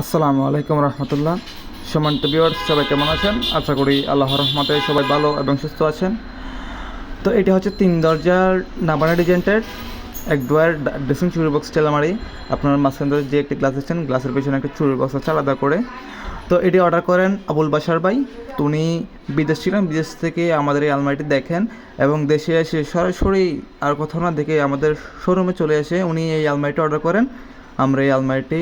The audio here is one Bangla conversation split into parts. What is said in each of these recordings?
আসসালামু আলাইকুম রহমতুল্লাহ। সমান্ত বিওয়ার্স সবাই কেমন আছেন? আশা করি আল্লাহর রহমতে সবাই ভালো এবং সুস্থ আছেন। তো এটা হচ্ছে তিন দরজার নাবানা ডিজাইনটার এক ডোয়ার ড্রেসিং চুরি বক্স টেলামারি আপনার মাঝখান ধরে যে একটি গ্লাস দিচ্ছেন গ্লাসের পেছনে একটা চুরি বক্স আছে, আলাদা করে। তো এটি অর্ডার করেন আবুল বাসার ভাই। উনি বিদেশ ছিলেন, বিদেশ থেকে আমাদের এই আলমারিটি দেখেন এবং দেশে এসে সরাসরি আর কোথাও না দেখে আমাদের শোরুমে চলে এসে উনি এই আলমারিটি অর্ডার করেন। আমরা এই আলমারিটি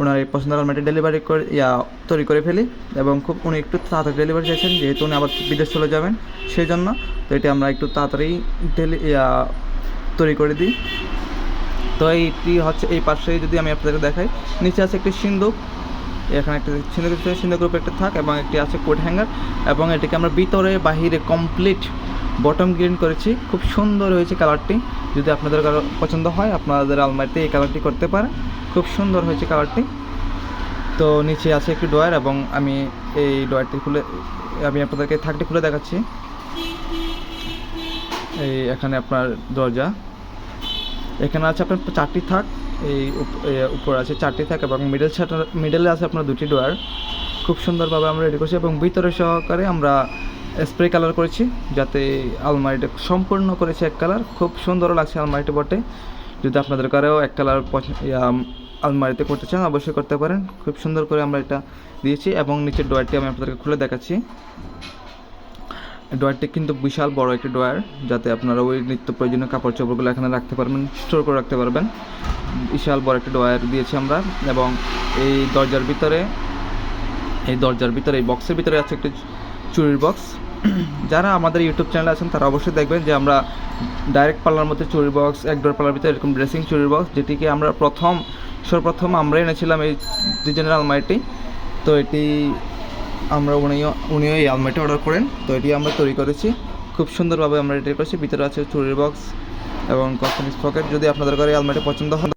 ওনার এই পছন্দের আলমারিটি ডেলিভারি করে ইয়া তৈরি করে ফেলি এবং খুব উনি একটু তাড়াতাড়ি ডেলিভারি চাইছেন যেহেতু উনি আবার বিদেশ চলে যাবেন সেই জন্য তো এটি আমরা একটু তাড়াতাড়ি ডেলি ইয়া তৈরি করে দিই। তো এইটি হচ্ছে এই পাশে যদি আমি আপনাদের দেখাই নিচে আছে একটি সিন্ধুক এখানে একটা সিন্ধুক আছে, সিন্ধুকের উপরে একটা থাক এবং একটি আছে কোট হ্যাঙ্গার এবং এটিকে আমরা ভিতরে বাহিরে কমপ্লিট বটম গ্রিন করেছি। খুব সুন্দর হয়েছে কালারটি যদি আপনাদের কারও পছন্দ হয় আপনাদের আলমারিতে এই কালারটি করতে পারেন। খুব সুন্দর হয়েছে কালারটি তো নিচে আছে একটি ডয়ার এবং আমি এই ডয়ারটি খুলে আমি আপনাদেরকে থাকটি খুলে দেখাচ্ছি। এই এখানে আপনার দরজা। এখানে আছে আপনার চারটি থাক। এই উপ- এ, আছে চারটি থাক এবং মিডল ছাটা মিডলে আছে আপনার দুটি ডোয়ার খুব সুন্দরভাবে আমরা রেডি করছি এবং ভিতরে সহকারে আমরা স্প্রে কালার করেছি যাতে আলমারিটা সম্পূর্ণ করেছে এক কালার। খুব সুন্দর লাগছে আলমারিটি বটে। যদি আপনাদের কারেও এক কালার আলমারিতে করতে চান, অবশ্যই করতে পারেন। খুব সুন্দর করে আমরা এটা দিয়েছি এবং নিচের ডোয়ারটি আমি আপনাদেরকে খুলে দেখাচ্ছি। ড্রয়ারটি কিন্তু বিশাল বড় একটি ড্রয়ার, যাতে আপনারা ওই নিত্য প্রয়োজনীয় কাপড় চোপড়গুলো এখানে রাখতে পারবেন, স্টোর করে রাখতে পারবেন। বিশাল বড় একটি ড্রয়ার দিয়েছি আমরা এবং এই দরজার ভিতরে, এই দরজার ভিতরে, এই বক্সের ভিতরে আছে একটি চুরির বক্স যারা আমাদের ইউটিউব চ্যানেলে আছেন, তারা অবশ্যই দেখবেন যে আমরা ডাইরেক্ট পাল্লার মধ্যে চুরির বক্স এক ডোর পাল্লার ভিতরে এরকম ড্রেসিং চুরির বক্স যেটিকে আমরা প্রথম, সর্বপ্রথম আমরা এনেছিলাম এই ডিজাইনের আলমারিটি। তো এটি আমরা উনিও উনিও এই আলমারিটা অর্ডার করেন। তো এটি আমরা তৈরি করেছি। খুব সুন্দরভাবে আমরা এটি করেছি। ভিতরে আছে চুরির বক্স এবং কসমেটিক্স পকেট যদি আপনাদের ঘরে আলমারিটা পছন্দ হয়